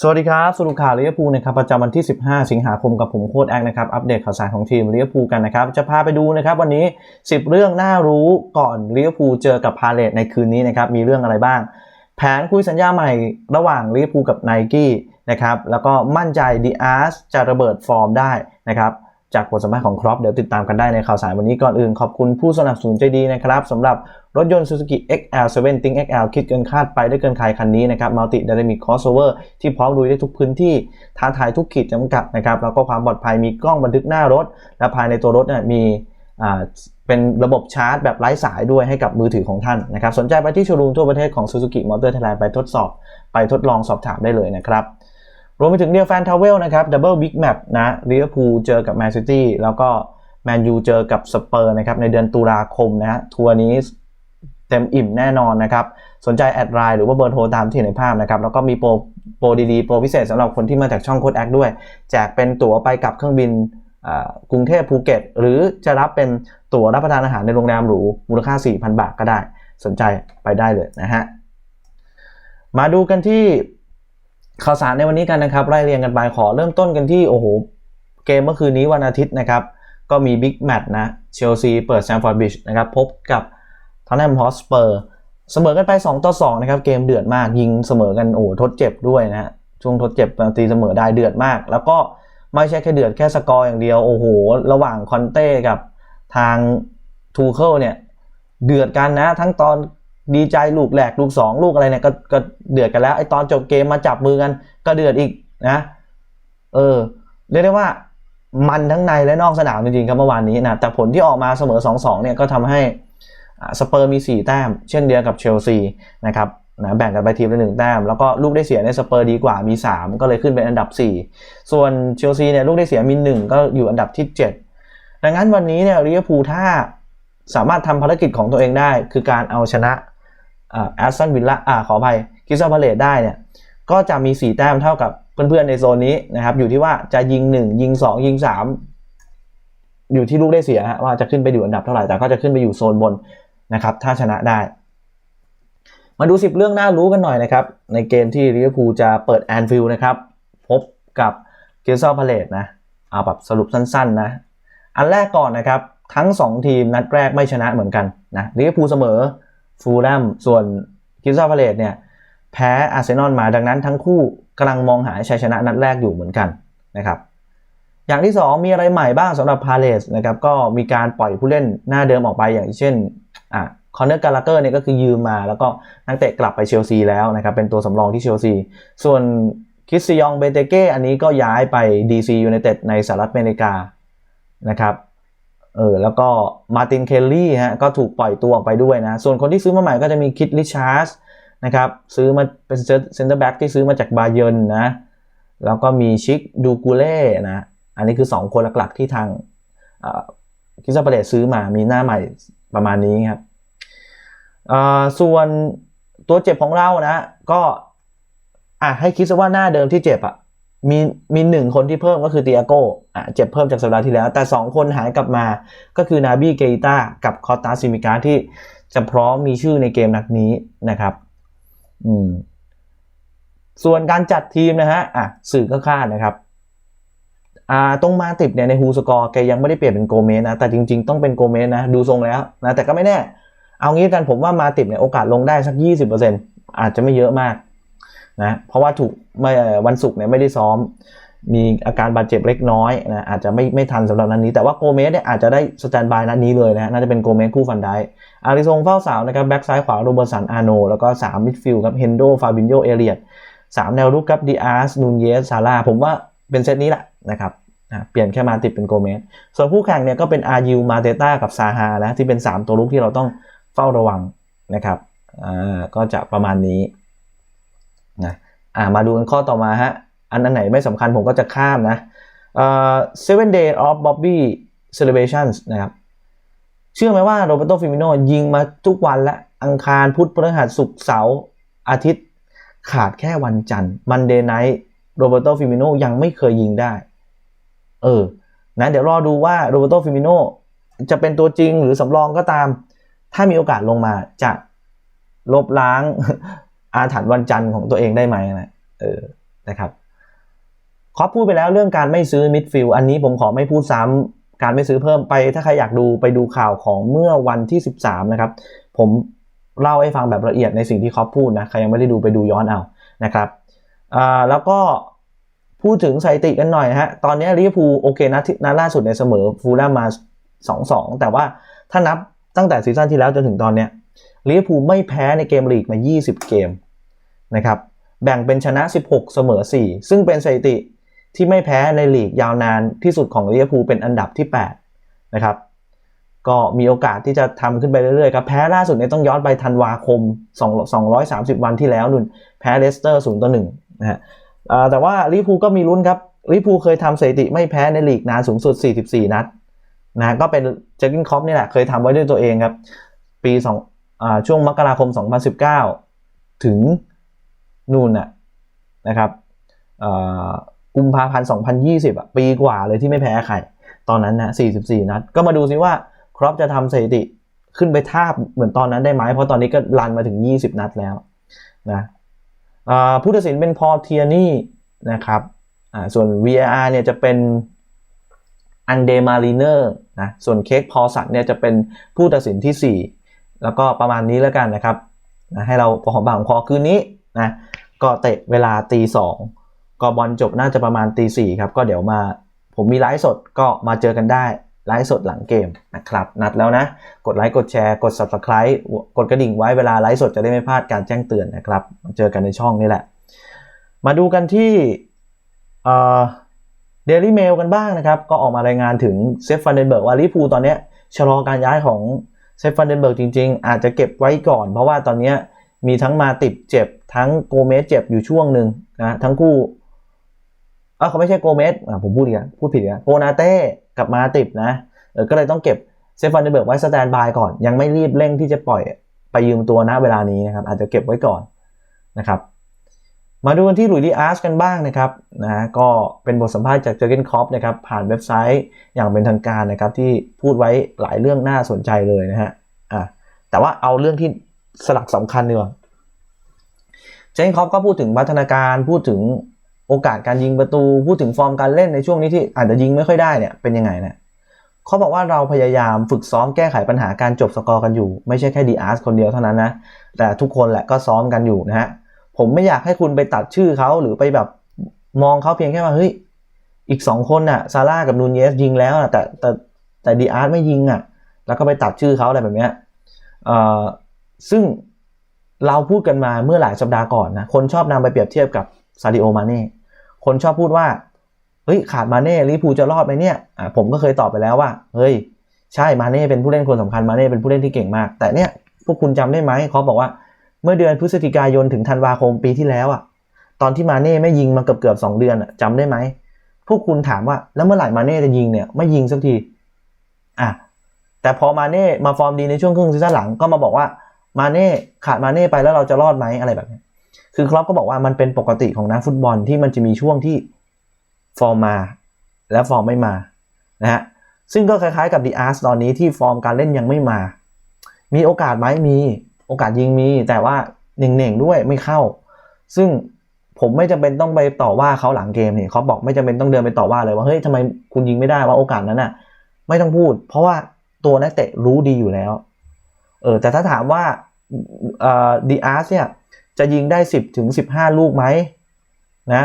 สวัสดีครับสรุปข่าวลิเวอร์พูลนะครับประจำวันที่ 15 สิงหาคมกับผมโค้ดแอคนะครับอัปเดตข่าวสารของทีมลิเวอร์พูลกันนะครับจะพาไปดูนะครับวันนี้ 10 เรื่องน่ารู้ก่อนลิเวอร์พูลเจอกับพาเลตในคืนนี้นะครับมีเรื่องอะไรบ้าง แผนคุยสัญญาใหม่ระหว่างลิเวอร์พูลกับไนกี้นะครับแล้วก็มั่นใจดีอาร์สจะระเบิดฟอร์มได้นะครับ จากบทสัมภาษณ์ของครอปเดี๋ยวติดตามกันได้ในข่าวสารวันนี้ก่อนอื่นขอบคุณผู้สนับสนุนใจดีนะครับสำหรับรถยนต์ Suzuki XL7 Think XL คิดเกินคาดไปได้เกินใครคันนี้นะครับ Multi Dynamic Crossover ที่พร้อมลุยได้ทุกพื้นที่ท้าทายทุกขีดจำกัดนะครับแล้วก็ความปลอดภัยมีกล้องบันทึกหน้ารถ และภายในตัวรถเนี่ยมีอ่าเป็นระบบชาร์จแบบไร้สายด้วยให้กับมือถือของท่านนะครับสนใจไปที่โชว์รูมทั่วประเทศของ Suzuki Motor Thailand ไปทดสอบ ไปทดลองสอบถามได้เลยนะครับ รวมไปถึงเดียแฟนทาวเวลนะครับดับเบิลบิ๊กแมตช์นะลิเวอร์พูลเจอกับแมนซิตี้แล้วก็แมนยูเจอกับสเปอร์นะครับในเดือนตุลาคมนะฮะทัวร์นี้เต็มอิ่มแน่นอนนะครับ สนใจแอดไลน์หรือว่าเบอร์โทรตามที่เห็นในภาพนะครับ แล้วก็มีโปรโปรดีๆ โปรพิเศษสำหรับคนที่มาจากช่องโค้ดแอคด้วย แจกเป็นตั๋วไปกับเครื่องบินกรุงเทพภูเก็ต หรือจะรับเป็นตั๋วรับประทานอาหารในโรงแรมหรูมูลค่า 4,000 บาทก็ได้ สนใจไปได้เลยนะฮะ มาดูกันที่ ข่าวสารในวันนี้กันนะครับไล่เรียงกันไปขอเริ่มต้นกันที่โอ้โหเกมเมื่อคืนนี้วันอาทิตย์นะครับ ก็มีบิ๊กแมตช์นะเชลซีเปิดแซมฟอร์ดบิชนะครับพบกับทอนแนมฮอสเปอร์เสมอกันไป 2 ต่อ 2 นะครับ เกมเดือดมากยิงเสมอกันโอ้โหทดเจ็บด้วยนะฮะช่วงทดเจ็บตีเสมอได้เดือดมาก แล้วก็ไม่ใช่แค่เดือดแค่สกอร์อย่างเดียวโอ้โห ระหว่างคอนเต้กับทางทูเคิลเนี่ยเดือดกันนะ ทั้งตอน ดีใจลูกแหลกลูก 2 ลูกอะไรเนี่ยก็ก็เดือดกันแล้วไอตอนจบเกมมาจับมือกัน ก็เดือดอีกนะเออเรียกได้ว่ามันทั้งในและนอกสนามจริงๆครับเมื่อวานนี้นะแต่ผลที่ออกมาเสมอ 2-2 เนี่ยก็ทำให้สเปอร์มี 4 แต้ม เช่นเดียวกับเชลซีนะครับนะแบ่งกันไปทีมละหนึ่งแต้ม แล้วก็ลูกได้เสียในสเปอร์ดีกว่ามี 3 ก็เลยขึ้นเป็นอันดับ 4 ส่วนเชลซีเนี่ยลูกได้เสียมี 1 ก็อยู่อันดับที่ 7 ดังนั้นวันนี้เนี่ยลิเวอร์พูลถ้าสามารถทำภารกิจของตัวเองได้ คือการเอาชนะ แอสตันวิลล่าขออภัยคิสซาพาเลตได้เนี่ยก็จะมี 4 แต้มเท่ากับเพื่อนๆในโซนนี้นะครับ อยู่ที่ว่าจะยิง 1 ยิง 2 ยิง 3 อยู่ที่ลูกได้เสียฮะว่าจะขึ้นไปอยู่อันดับเท่าไหร่แต่ก็จะขึ้นไปอยู่โซนบนนะครับ ถ้าชนะได้ มาดู 10 เรื่องน่ารู้กันหน่อยนะครับ ในเกมที่ลิเวอร์พูลจะเปิดแอนฟิลด์นะครับ พบกับเกซอพาเลตนะเอาแบบสรุปสั้นๆนะอันแรกก่อนนะครับทั้ง 2 ทีมนัดแรกไม่ชนะเหมือนกันนะลิเวอร์พูลเสมอ ฟูลแลมส่วนกิซซาพาเลตเนี่ยแพ้อาร์เซนอลมาดังนั้นทั้งคู่กำลังมองหาชัยชนะนัดแรกอยู่เหมือนกันนะครับอย่างที่ 2 มีอะไรใหม่บ้างสำหรับพาเลสนะครับก็มีการปล่อยผู้เล่นหน้าเดิมออกไปอย่างเช่นอะคอนเนอร์กาลาเกอร์เนี่ยก็คือยืมมาแล้วก็นักเตะกลับไปเชลซีแล้วนะครับเป็นตัวสำรองที่เชลซีส่วนคริสซิยองเบเตเก้อันนี้ก็ย้ายไป DC United ในสหรัฐอเมริกานะครับ เออแล้วก็มาตินเคลลี่ฮะก็ถูกปล่อยตัวออกไปด้วยนะ ส่วนคนที่ซื้อมาใหม่ก็จะมีคิดลิชาร์สนะครับซื้อมาเป็นเซนเตอร์แบ็กที่ซื้อมาจากบาเยนนะแล้วก็มีชิคดูกูเล่นะอันนี้คือ 2 คนหลักๆที่ทางคิซาเปเดตซื้อมามีหน้าใหม่ประมาณนี้ครับส่วนตัวเจ็บของเรานะ ก็อะให้คิดซะว่าหน้าเดิมที่เจ็บอะ มีมีหนึ่งคนที่เพิ่มก็คือเตียโก้อะเจ็บเพิ่มจากสัปดาห์ที่แล้ว แต่ 2 คนหายกลับมาก็คือนาบีเกอิต้ากับคอตาซิมิกาที่จะพร้อมมีชื่อในเกมนัดนี้นะครับ อืม ส่วนการจัดทีมนะฮะอะสื่อก็คาดนะครับ อ่าตรงมาติดเนี่ยในฮูสกอร์แกยังไม่ได้เปลี่ยนเป็นโกเมสนะ แต่จริงๆต้องเป็นโกเมสนะ ดูทรงแล้วนะแต่ก็ไม่แน่ เอางี้กันผมว่ามาติดเนี่ยโอกาสลงได้สัก 20%อาจจะไม่เยอะมาก นะเพราะว่าถูกไม่วันศุกร์เนี่ยไม่ได้ซ้อม มีอาการบาดเจ็บเล็กน้อยนะอาจจะไม่ไม่ทันสำหรับนัดนนี้ แต่ว่าโกเมสเนี่ยอาจจะได้สแตนบายนัดนี้เลยนะน่าจะเป็นโกเมสคู่ฟันได้อาริซงเฝ้าสาวนะครับแบ็กซ้ายขวาโรเบอร์สันอาโนแล้วก็3มิดฟิลด์ครับเฮนโดฟาบินโยเอเรียต3แนวรุกครับดีอาร์สนูนเยสซาร่าผมว่าเป็นเซตนี้แหละนะครับนะเปลี่ยนแค่มาติดเป็นโกเมสส่วนผู้แข่งเนี่ยก็เป็นอายูมาเตต้ากับซาฮานะที่เป็น 3 ตัวลุกที่เราต้องเฝ้าระวังนะครับอ่าก็จะประมาณนี้ นะอ่ามาดูกันข้อต่อมาฮะ อันไหนไม่สำคัญผมก็จะข้ามนะเอ่อ seven day of Bobby celebrations นะครับ เชื่อไหมว่าโรเบโตฟิมิโนยิงมาทุกวันและอังคารพุธพฤหัสศุกร์เสาร์อาทิตย์ขาดแค่วันจันทร์มันเดย์ไนท์โรเบโตฟิมิโนยังไม่เคยยิงได้ เออนะเดี๋ยวรอดูว่าโรเบโตฟิมิโนจะเป็นตัวจริงหรือสำรองก็ตาม ถ้ามีโอกาสลงมาจะลบล้าง อาถรรพ์วันจันทร์ของตัวเองได้ไหมนะเออนะครับคอปพูดไปแล้วเรื่องการไม่ซื้อมิดฟิลด์อันนี้ผมขอไม่พูดซ้ำการไม่ซื้อเพิ่มไป ถ้าใครอยากดูไปดูข่าวของเมื่อวันที่ 13 นะครับ ผมเล่าให้ฟังแบบละเอียดในสิ่งที่คอปพูดนะใครยังไม่ได้ดูไปดูย้อนเอานะครับอ่าแล้วก็พูดถึงสถิติกันหน่อยฮะตอนนี้ลิเวอร์พูลโอเคนะที่นัดล่าสุดในเสมอฟูลแลมมา 2-2 แต่ว่าถ้านับตั้งแต่ซีซั่นที่แล้วจนถึงตอนเนี้ย ลิเวอร์พูลไม่แพ้ในเกมลีกมา 20 เกมนะครับแบ่งเป็นชนะ 16 เสมอ 4 ซึ่งเป็นสถิติที่ไม่แพ้ในลีกยาวนานที่สุดของลิเวอร์พูลเป็นอันดับที่ 8 นะครับ ก็มีโอกาสที่จะทำขึ้นไปเรื่อยๆครับ แพ้ล่าสุดเนี่ยต้องย้อนไปธันวาคม2 230 วันที่แล้วนุ่น แพ้เลสเตอร์ 0 ต่อ 1 นะฮะแต่ว่าลิเวอร์พูลก็มีลุ้นครับลิเวอร์พูลเคยทำสถิติไม่แพ้ในลีกนานสูงสุด 44 นัดนะก็เป็นเจคกินคอปนี่แหละเคยทำไว้ด้วยตัวเองครับ ปีสอง ช่วงมกราคม 2019 ถึงนู่นน่ะนะครับกุมภาพันธ์ 2020อะปีกว่าเลยที่ไม่แพ้ใคร ตอนนั้นนะ 44 นัด ก็มาดูซิว่าครอปจะทำสถิติขึ้นไปทาบเหมือนตอนนั้นได้ไหม เพราะตอนนี้ก็รันมาถึง 20 นัดแล้วนะผู้ตัดสินเป็นพอเทียนี่นะครับอ่าส่วน VAR เนี่ยจะเป็นอันเดมารีเนอร์นะ ส่วนเค้กพอสันเนี่ยจะเป็นผู้ตัดสินที่ 4 แล้วก็ประมาณนี้แล้วกันนะครับนะให้เราพอหอมปากหอมคอคืนนี้นะก็เตะเวลาตีสองก็บอลจบน่าจะประมาณตีสี่ครับ ก็เดี๋ยวมาผมมีไลฟ์สดก็มาเจอกันได้ไลฟ์สดหลังเกมนะครับ นัดแล้วนะ กดไลค์กดแชร์กด subscribe กดกระดิ่งไว้เวลาไลฟ์สดจะได้ไม่พลาดการแจ้งเตือนนะครับ มาเจอกันในช่องนี่แหละ มาดูกันที่เดลี่เมลกันบ้างนะครับ ก็ออกมารายงานถึงเซฟฟันเดนเบิร์กว่าลิเวอร์พูตอนนี้ชะลอการย้ายของ เซฟฟันเดนเบิร์กจริง ๆ อาจจะเก็บไว้ก่อน เพราะว่าตอนนี้มีทั้งมาติดเจ็บ ทั้งโกเมสเจ็บอยู่ช่วงหนึ่งนะทั้งคู่เออเขาไม่ใช่โกเมสอะผมพูดอีกพูดผิดอีกโกนาเต้กับมาติดนะเออก็เลยต้องเก็บเซฟฟันเดนเบิร์กไว้สแตนบายก่อน ยังไม่รีบเร่งที่จะปล่อยไปยืมตัวณเวลานี้นะครับอาจจะเก็บไว้ก่อนนะครับ มาดูกันที่หลุยส์ดีอาร์ชกันบ้างนะครับนะก็เป็นบทสัมภาษณ์จากเจอร์เกนคอปนะครับผ่านเว็บไซต์อย่างเป็นทางการนะครับที่พูดไว้หลายเรื่องน่าสนใจเลยนะฮะอะแต่ว่าเอาเรื่องที่สลักสำคัญดีกว่าเจอร์เกนคอปก็พูดถึงพัฒนาการพูดถึงโอกาสการยิงประตูพูดถึงฟอร์มการเล่นในช่วงนี้ที่อาจจะยิงไม่ค่อยได้เนี่ยเป็นยังไงนะเขาบอกว่าเราพยายามฝึกซ้อมแก้ไขปัญหาการจบสกอร์กันอยู่ ไม่ใช่แค่ดีอาร์สคนเดียวเท่านั้นนะแต่ทุกคนแหละก็ซ้อมกันอยู่นะฮะ ผมไม่อยากให้คุณไปตัดชื่อเขาหรือไปแบบมองเขาเพียงแค่ว่าเฮ้ยอีกสองคนน่ะซาร่ากับนูนเยสยิงแล้วอะแต่แต่แต่ดีอาร์ตไม่ยิงอะ แล้วก็ไปตัดชื่อเขาอะไรแบบเนี้ยเออซึ่งเราพูดกันมาเมื่อหลายสัปดาห์ก่อนนะ คนชอบนำไปเปรียบเทียบกับซาดิโอมาเน่ คนชอบพูดว่า เฮ้ย ขาดมาเน่ลิพูจะรอดไหมเนี่ย อะผมก็เคยตอบไปแล้วว่า เฮ้ย ใช่มาเน่เป็นผู้เล่นคนสำคัญมาเน่เป็นผู้เล่นที่เก่งมาก แต่เนี่ยพวกคุณจำได้ไหมเขาบอกว่า เมื่อเดือนพฤศจิกายนถึงธันวาคมปีที่แล้วอะ ตอนที่มาเน่ไม่ยิงมาเกือบเกือบสองเดือนอะจำได้ไหม พวกคุณถามว่าแล้วเมื่อไหร่มาเน่จะยิงเนี่ยไม่ยิงสักที อะ แต่พอมาเน่มาฟอร์มดีในช่วงครึ่งซีซั่นหลังก็มาบอกว่ามาเน่ขาดมาเน่ไปแล้วเราจะรอดไหมอะไรแบบนี้คือครอปก็บอกว่ามันเป็นปกติของนักฟุตบอลที่มันจะมีช่วงที่ฟอร์มมา และฟอร์มไม่มานะฮะซึ่งก็คล้ายๆกับดีอาร์สตอนนี้ที่ฟอร์มการเล่นยังไม่มา มีโอกาสไหมมี โอกาสยิงมี แต่ว่าเน่งๆด้วยไม่เข้า ซึ่งผมไม่จำเป็นต้องไปต่อว่าเขาหลังเกมนี่เขาบอกไม่จำเป็นต้องเดินไปต่อว่าเลยว่าเฮ้ยทำไมคุณยิงไม่ได้ว่าโอกาสนั้นน่ะ ไม่ต้องพูด เพราะว่าตัวนักเตะรู้ดีอยู่แล้ว เออแต่ถ้าถามว่าเอ่อดีอาร์สเนี่ยจะยิงได้ 10ถึง15 ลูกไหมนะ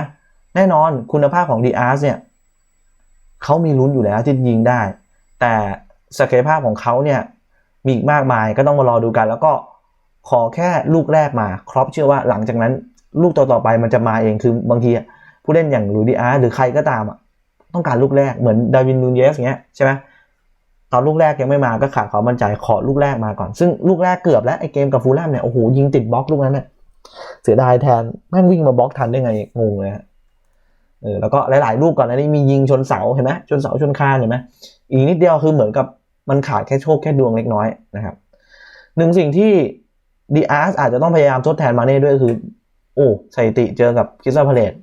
แน่นอนคุณภาพของดีอาร์สเนี่ยเขามีลุ้นอยู่แล้วที่ยิงได้ แต่ศักยภาพของเขาเนี่ยมีอีกมากมายก็ต้องมารอดูกัน แล้วก็ ขอแค่ลูกแรกมา ครอปเชื่อว่าหลังจากนั้น ลูกต่อๆไปมันจะมาเองคือบางทีผู้เล่นอย่างลูดิอาร์หรือใครก็ตามต้องการลูกแรกเหมือนดาวินนูนเยสอย่างเงี้ยใช่ไหมตอนลูกแรกยังไม่มาก็ขาดความมั่นใจขอลูกแรกมาก่อน ซึ่งลูกแรกเกือบแล้วไอเกมกับฟูลแลมเนี่ยโอ้โหยิงติดบล็อกลูกนั้นเนี่ยเสียดายแทนแม่งวิ่งมาบล็อกทันได้ไงงงเลยฮะเออแล้วก็หลายๆลูกก่อนอันนี้มียิงชนเสาเห็นไหมชนเสาชนคานเห็นไหมอีกนิดเดียวคือเหมือนกับมันขาดแค่โชคแค่ดวงเล็กน้อยนะครับหนึ่งสิ่งที่ ดีอาร์สอาจจะต้องพยายามทดแทนมาเน่ด้วยคือ โอ้สถิติเจอกับคิสตัลพาเลต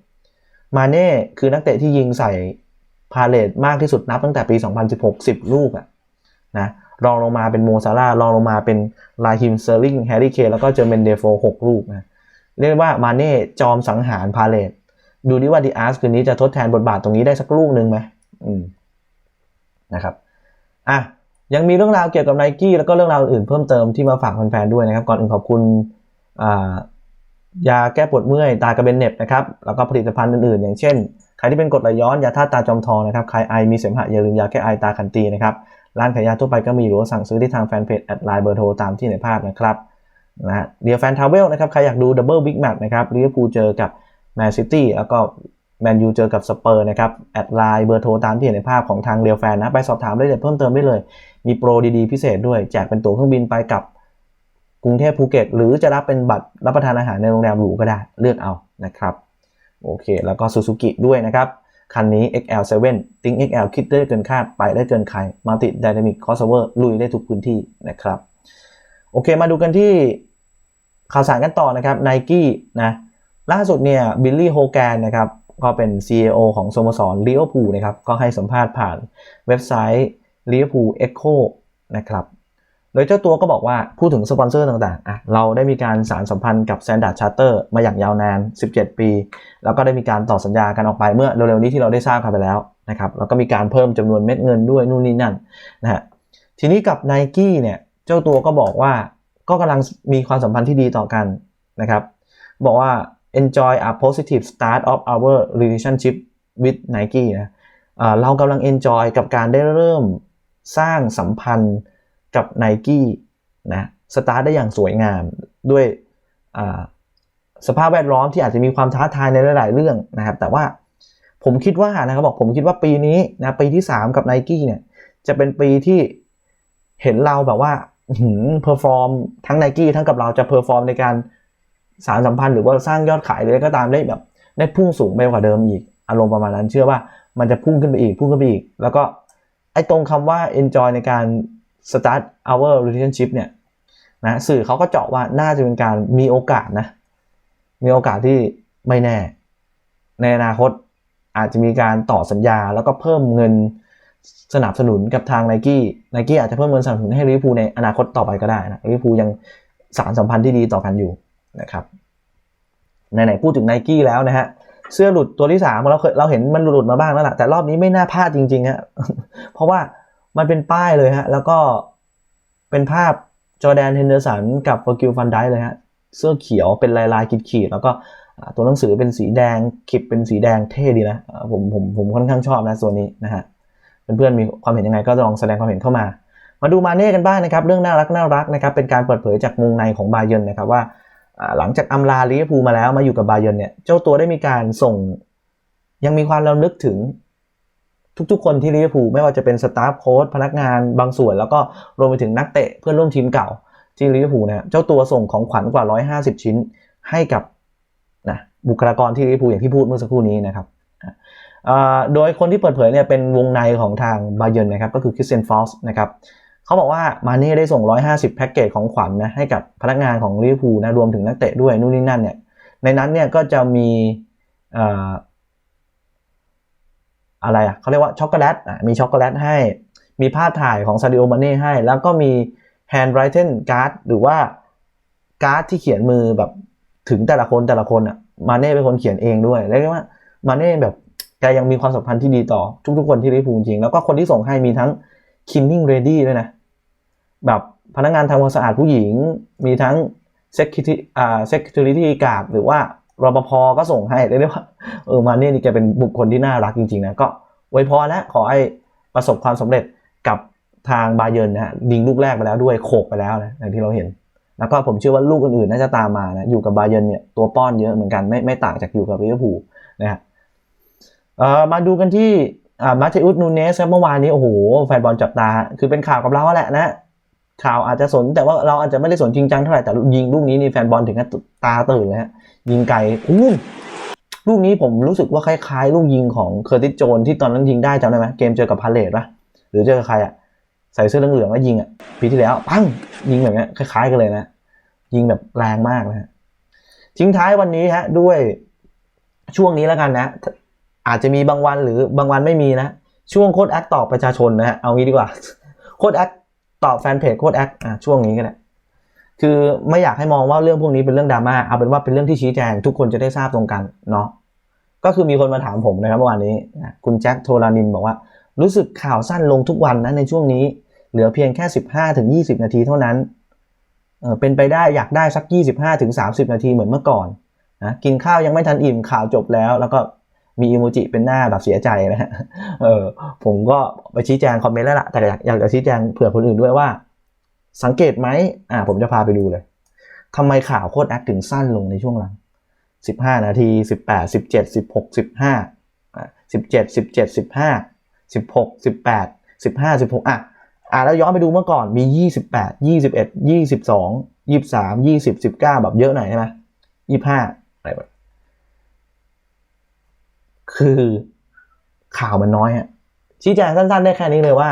มาเน่คือนักเตะที่ยิงใส่พาเลตมากที่สุดนับตั้งแต่ปี 2016 10 ลูกอะนะรองลงมาเป็นโมซาร่ารองลงมาเป็นลาฮิมเซอร์ลิงแฮร์รี่เคนแล้วก็เจอเมนเดโฟ6ลูกนะเรียกว่ามาเน่จอมสังหารพาเลตดูดิว่าดีอาร์สคืนนี้จะทดแทนบทบาทตรงนี้ได้สักลูกหนึ่งไหมอืมนะครับอะ ยังมีเรื่องราวเกี่ยวกับไนกี้แล้วก็เรื่องราวอื่นเพิ่มเติมที่มาฝากแฟนๆด้วยนะครับ ก่อนอื่นขอบคุณยาแก้ปวดเมื่อยตากระเบนเน็บนะครับ แล้วก็ผลิตภัณฑ์อื่นๆ อย่างเช่น ใครที่เป็นกรดไหลย้อนยาธาตุตาจอมทองนะครับ ใครไอมีเสมหะอย่าลืมยาแก้ไอตาคันตีนะครับ ร้านขายยาทั่วไปก็มีหรือว่าสั่งซื้อที่ทางแฟนเพจแอดไลน์เบอร์โทรตามที่ในภาพนะครับนะฮะเดียแฟนทาวเวลนะครับ ใครอยากดูดับเบิลบิ๊กแมตช์นะครับลิเวอร์พูลเจอกับแมนซิตี้แล้วก็แมนยูเจอกับสเปอร์นะครับแอดไลน์เบอร์โทรตามที่เห็นในภาพของทางเรียวแฟนนะไปสอบถามได้เลยเพิ่มเติมได้เลย มีโปรดีๆ พิเศษด้วย แจกเป็นตั๋วเครื่องบินไปกับกรุงเทพภูเก็ต หรือจะรับเป็นบัตรรับประทานอาหารในโรงแรมหรูก็ได้เลือกเอานะครับโอเค แล้วก็ Suzuki ด้วยนะครับ คันนี้ XL7 Think XL คิดได้เกินคาด ไปได้เกินใคร Multi Dynamic Crossover ลุยได้ทุกพื้นที่นะครับ โอเค มาดูกันที่ข่าวสารกันต่อนะครับ Nike นะ ล่าสุดเนี่ยบิลลี่โฮแกนนะครับ ก็เป็น CEO ของสโมสรลิเวอร์พูลนะครับ ก็ให้สัมภาษณ์ผ่านเว็บไซต์ Liverpool Echo นะครับ โดยเจ้าตัวก็บอกว่าพูดถึงสปอนเซอร์ต่างๆอะเราได้มีการสารสัมพันธ์กับ Standard Charter มาอย่างยาวนาน 17 ปี แล้วก็ได้มีการต่อสัญญากันออกไปเมื่อเร็วๆนี้ที่เราได้ทราบกันไปแล้วนะครับแล้วก็มีการเพิ่มจำนวนเม็ดเงินด้วยนู่นนี่นั่นนะฮะทีนี้กับ n i กี้เนี่ยเจ้าตัวก็บอกว่าก็กำลังมีความสัมพันธ์ที่ดีต่อกันนะครับบอกว่า enjoy a positive start of our relationship with Nike นะเรากำลัง enjoy กับการได้เริ่ม สร้างสัมพันธ์กับ Nike นะสตาร์ทได้อย่างสวยงามด้วยสภาพแวดล้อมที่อาจจะมีความท้าทายในหลายๆเรื่องนะครับ แต่ว่าผมคิดว่านะครับบอกผมคิดว่าปีนี้นะปีที่ 3 กับ Nike เนี่ยจะเป็นปีที่เห็นเราแบบว่าเพอร์ฟอร์มทั้ง Nike ทั้งกับเราจะเพอร์ฟอร์มในการสารสัมพันธ์หรือว่าสร้างยอดขายเลยก็ตามได้แบบได้พุ่งสูงไปกว่าเดิมอีกอารมณ์ประมาณนั้น เชื่อว่ามันจะพุ่งขึ้นไปอีกพุ่งขึ้นไปอีก แล้วก็ ไอ้ตรงคำว่า enjoy ในการ start our relationship เนี่ยนะสื่อเขาก็เจาะว่าน่าจะเป็นการมีโอกาสนะ มีโอกาสที่ไม่แน่ ในอนาคตอาจจะมีการต่อสัญญา แล้วก็เพิ่มเงินสนับสนุนกับทางไนกี้ไนกี้อาจจะเพิ่มเงินสนับสนุนให้ลิเวอร์พูลในอนาคตต่อไปก็ได้นะลิเวอร์พูลยังสารสัมพันธ์ที่ดีต่อกันอยู่นะครับไหนๆพูดถึงไนกี้แล้วนะฮะ เสื้อหลุดตัวที่สามเราเคยเราเห็นมันหลุดมาบ้างแล้วล่ะแต่รอบนี้ไม่น่าพลาดจริงๆฮะเพราะว่ามันเป็นป้ายเลยฮะ แล้วก็เป็นภาพจอแดนเฮนเดอร์สันกับฟอร์กิลฟันไดเลยฮะ เสื้อเขียวเป็นลายลายขีดๆแล้วก็ตัวหนังสือเป็นสีแดงขีดเป็นสีแดงเท่ดีนะผมผมผมค่อนข้างชอบนะตัวนนี้นะฮะเพื่อนๆมีความเห็นยังไงก็ลองแสดงความเห็นเข้ามา มาดูมาเน่กันบ้างนะครับ เรื่องน่ารักน่ารักนะครับเป็นการเปิดเผยจากวงในของบาเยนนะครับว่า หลังจากอำลาลิเวอร์พูลมาแล้วมาอยู่กับบาเยนเนี่ยเจ้าตัวได้มีการส่ง ยังมีความระลึกถึงทุกๆ คนที่ลิเวอร์พูลไม่ว่าจะเป็นสตาฟโค้ชพนักงานบางส่วน แล้วก็รวมไปถึงนักเตะเพื่อนร่วมทีมเก่าที่ลิเวอร์พูลนะเจ้าตัวส่งของขวัญกว่า 150 ชิ้นให้กับนะบุคลากรที่ลิเวอร์พูลอย่างที่พูดเมื่อสักครู่นี้นะครับโดยคนที่เปิดเผยเนี่ยเป็นวงในของทางบาเยนนะครับก็คือคริสเซนฟอสนะครับ เขาบอกว่ามาเน่ได้ส่ง 150 แพ็กเกจของขวัญนะให้กับพนักงานของลิเวอร์พูลนะรวมถึงนักเตะด้วยนู่นนี่นั่นเนี่ยในนั้นเนี่ยก็จะมีอะไรอะเขาเรียกว่าช็อกโกแลตอะมีช็อกโกแลตให้ มีภาพถ่ายของซาดิโอมาเน่ให้ แล้วก็มีแฮนด์ไรเทนการ์ดหรือว่าการ์ดที่เขียนมือแบบถึงแต่ละคนแต่ละคนอะมาเน่เป็นคนเขียนเองด้วยเรียกว่ามาเน่แบบแกยังมีความสัมพันธ์ที่ดีต่อทุกๆคนที่ลิเวอร์พูลจริง แล้วก็คนที่ส่งให้มีทั้ง cleaning ready ด้วยนะ แบบพนักงานทำความสะอาดผู้หญิง มีทั้ง security อ่า security guard หรือว่ารปภก็ส่งให้เรียกได้ว่าเออมาเนี่ยนี่แกเป็นบุคคลที่น่ารักจริงๆนะก็ไว้พอแล้วขอให้ประสบความสำเร็จกับทางบาเยนนะฮะยิงลูกแรกไปแล้วด้วยโขกไปแล้วนะอย่างที่เราเห็น แล้วก็ผมเชื่อว่าลูกอื่นๆน่าจะตามมานะอยู่กับบาเยนเนี่ยตัวป้อนเยอะเหมือนกันไม่ไม่ต่างจากอยู่กับลิเวอร์พูลนะฮะเอ่อมาดูกันที่อ่ามาเตอุสนูเนสครับเมื่อวานนี้โอ้โหแฟนบอลจับตา คือเป็นข่าวกับเราแหละนะ ข่าวอาจจะสนแต่ว่าเราอาจจะไม่ได้สนจริงจังเท่าไหร่แต่ยิงลูกนี้นี่แฟนบอลถึงกับตาตื่นเลยฮะยิงไกลอู้ลูกนี้ผมรู้สึกว่าคล้ายๆ ลูกยิงของเคอร์ติสโจนที่ตอนนั้นยิงได้จำได้ไหมเกมเจอกับพาเลตปะหรือเจอใครอะใส่เสื้อเหลืองๆแล้วยิงอะปีที่แล้วปังยิงแบบนี้คล้าย ๆ กันเลยนะยิงแบบแรงมากนะฮะทิ้งท้ายวันนี้ฮะด้วยช่วงนี้แล้วกันนะ อาจจะมีบางวันหรือบางวันไม่มีนะ ช่วงโคดแอคตอบประชาชนนะฮะเอางี้ดีกว่าโคดแอค ตอบแฟนเพจโค้ดแอคอะช่วงนี้ก็ได้คือไม่อยากให้มองว่าเรื่องพวกนี้เป็นเรื่องดราม่าเอาเป็นว่าเป็นเรื่องที่ชี้แจง ทุกคนจะได้ทราบตรงกันเนาะก็คือมีคนมาถามผมนะครับเมื่อวานนี้ คุณแจ็คโทรานินบอกว่า รู้สึกข่าวสั้นลงทุกวันนะในช่วงนี้ เหลือเพียงแค่ 15ถึง20 นาทีเท่านั้นเออเป็นไปได้อยากได้สัก 25ถึง30 นาทีเหมือนเมื่อก่อนนะกินข้าวยังไม่ทันอิ่มข่าวจบแล้ว แล้วก็ มีอีโมจิเป็นหน้าแบบเสียใจนะฮะเออผมก็ไปชี้แจงคอมเมนต์แล้วล่ะแต่อยากอยากจะชี้แจงเผื่อคนอื่นด้วยว่า สังเกตไหมอ่าผมจะพาไปดูเลยทำไมข่าวโคตรแอคถึงสั้นลงในช่วงหลัง 15 นาที 18 17 16 15 17 17 15 16 18 15 16อะอะแล้วย้อนไปดูเมื่อก่อนมี 28 21 22 23 20 19 แบบเยอะหน่อยใช่ไหม25อะไรแบบ คือข่าวมันน้อยอะชี้แจงสั้น ๆ ได้แค่นี้เลยว่า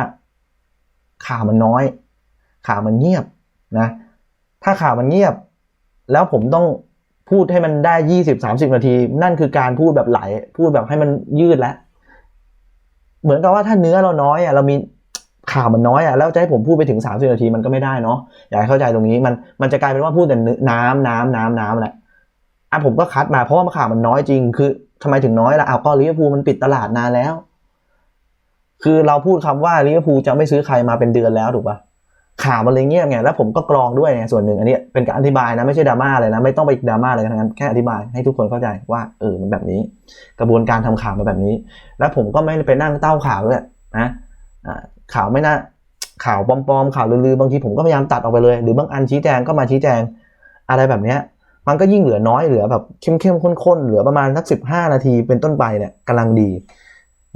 ข่าวมันน้อย ข่าวมันเงียบนะ ถ้าข่าวมันเงียบ แล้วผมต้องพูดให้มันได้ยี่สิบสามสิบนาที นั่นคือการพูดแบบไหล พูดแบบให้มันยืดแล้วเหมือนกับว่าถ้าเนื้อเราน้อยอะเรามีข่าวมันน้อยอะแล้วจะให้ผมพูดไปถึงสามสิบนาทีมันก็ไม่ได้เนาะอยากให้เข้าใจตรงนี้มันมันจะกลายเป็นว่าพูดแต่น้ำน้ำน้ำน้ำแหละอะผมก็คัดมาเพราะว่าข่าวมันน้อยจริงคือ ทำไมถึงน้อยล่ะเอาก็ลิเวอร์พูลมันปิดตลาดนานแล้ว คือเราพูดคำว่าลิเวอร์พูลจะไม่ซื้อใครมาเป็นเดือนแล้วถูกปะข่าวมันเลยเงียบไงแล้วผมก็กรองด้วยไงส่วนหนึ่งอันนี้เป็นการอธิบายนะไม่ใช่ดราม่าเลยนะไม่ต้องไปดราม่าอะไรทั้งนั้นแค่อธิบายให้ทุกคนเข้าใจว่าเออมันแบบนี้ กระบวนการทำข่าวมาแบบนี้ แล้วผมก็ไม่ไปนั่งเต้าข่าวด้วยนะข่าวไม่น่าข่าวปลอมๆข่าวลือๆบางทีผมก็พยายามตัดออกไปเลย หรือบางอันชี้แจงก็มาชี้แจงอะไรแบบเนี้ย มันก็ยิ่งเหลือน้อยเหลือแบบเข้มๆข้นๆเหลือประมาณสักสิบห้านาทีเป็นต้นไปเนี่ยกำลังดี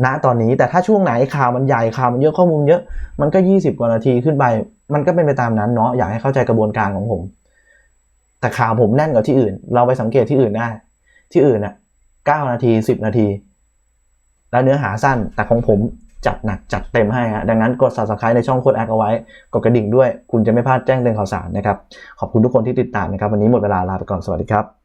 ณตอนนี้แต่ถ้าช่วงไหนข่าวมันใหญ่ข่าวมันเยอะข้อมูลเยอะมันก็ยี่สิบกว่านาทีขึ้นไป มันก็เป็นไปตามนั้นเนาะอยากให้เข้าใจกระบวนการของผม แต่ข่าวผมแน่นกว่าที่อื่น เราไปสังเกตที่อื่นได้ ที่อื่นน่ะเก้านาทีสิบนาที แล้วเนื้อหาสั้นแต่ของผม จัดหนักจัดเต็มให้ฮะดังนั้นกด subscribe ในช่องโคดแอคเอาไว้ กดกระดิ่งด้วย คุณจะไม่พลาดแจ้งเตือนข่าวสารนะครับ ขอบคุณทุกคนที่ติดตามนะครับ วันนี้หมดเวลาลาไปก่อน สวัสดีครับ